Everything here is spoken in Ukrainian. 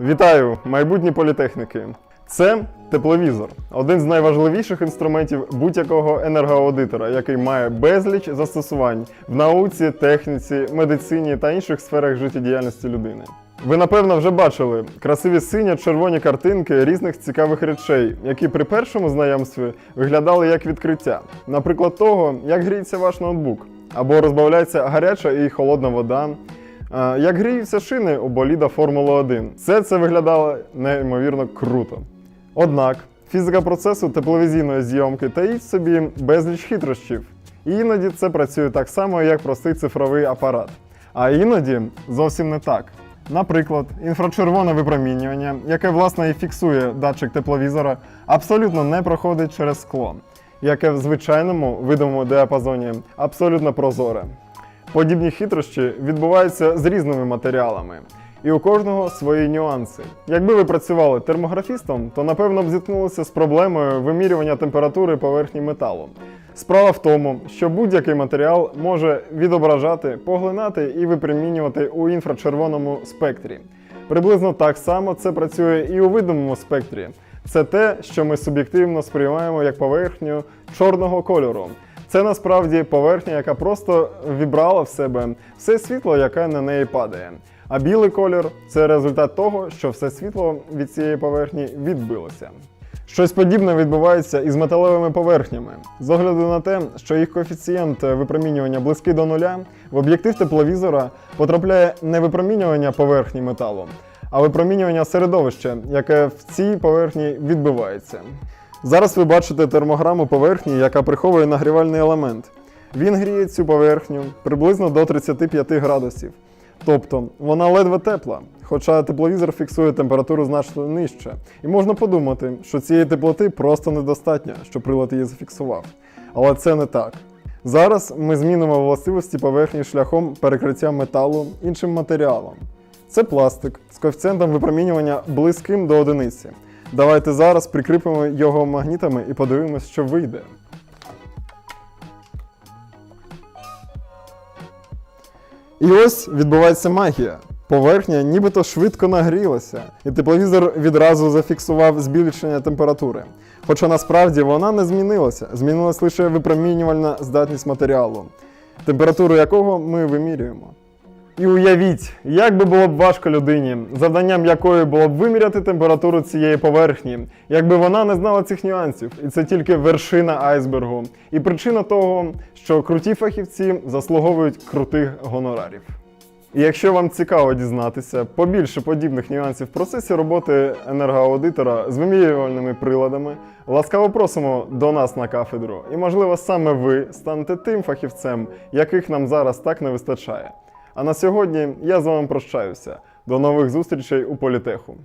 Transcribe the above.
Вітаю, майбутні політехніки. Це тепловізор, один з найважливіших інструментів будь-якого енергоаудитора, який має безліч застосувань в науці, техніці, медицині та інших сферах життєдіяльності людини. Ви напевно вже бачили красиві синьо-червоні картинки різних цікавих речей, які при першому знайомстві виглядали як відкриття, наприклад, того, як гріється ваш ноутбук, або розбавляється гаряча і холодна вода, Як гріються шини у боліда Формули 1. Все це виглядало неймовірно круто. Однак фізика процесу тепловізійної зйомки таїть собі безліч хитрощів. І іноді це працює так само, як простий цифровий апарат. А іноді зовсім не так. Наприклад, інфрачервоне випромінювання, яке власне і фіксує датчик тепловізора, абсолютно не проходить через скло, яке в звичайному видимому діапазоні абсолютно прозоре. Подібні хитрощі відбуваються з різними матеріалами, і у кожного свої нюанси. Якби ви працювали термографістом, то напевно б зіткнулися з проблемою вимірювання температури поверхні металу. Справа в тому, що будь-який матеріал може відображати, поглинати і випромінювати у інфрачервоному спектрі. Приблизно так само це працює і у видимому спектрі. Це те, що ми суб'єктивно сприймаємо як поверхню чорного кольору. Це насправді поверхня, яка просто вібрала в себе все світло, яке на неї падає. А білий колір це результат того, що все світло від цієї поверхні відбилося. Щось подібне відбувається і з металевими поверхнями. З огляду на те, що їх коефіцієнт випромінювання близький до нуля, в об'єктив тепловізора потрапляє не випромінювання поверхні металу, а випромінювання середовища, яке в цій поверхні відбивається. Зараз ви бачите термограму поверхні, яка приховує нагрівальний елемент. Він гріє цю поверхню приблизно до 35 градусів. Тобто вона ледве тепла, хоча тепловізор фіксує температуру значно нижче. І можна подумати, що цієї теплоти просто недостатньо, щоб прилад її зафіксував. Але це не так. Зараз ми змінимо властивості поверхні шляхом перекриття металу іншим матеріалом. Це пластик з коефіцієнтом випромінювання близьким до одиниці. Давайте зараз прикріпимо його магнітами і подивимось, що вийде. І ось відбувається магія. Поверхня нібито швидко нагрілася, і тепловізор відразу зафіксував збільшення температури. Хоча насправді вона не змінилася, змінилась лише випромінювальна здатність матеріалу, температуру якого ми вимірюємо. І уявіть, як би було б важко людині, завданням якої було б виміряти температуру цієї поверхні, якби вона не знала цих нюансів. І це тільки вершина айсбергу. І причина того, що круті фахівці заслуговують крутих гонорарів. І якщо вам цікаво дізнатися побільше подібних нюансів в процесі роботи енергоаудитора з вимірювальними приладами, ласкаво просимо до нас на кафедру. І, можливо, саме ви станете тим фахівцем, яких нам зараз так не вистачає. А на сьогодні я з вами прощаюся. До нових зустрічей у політеху.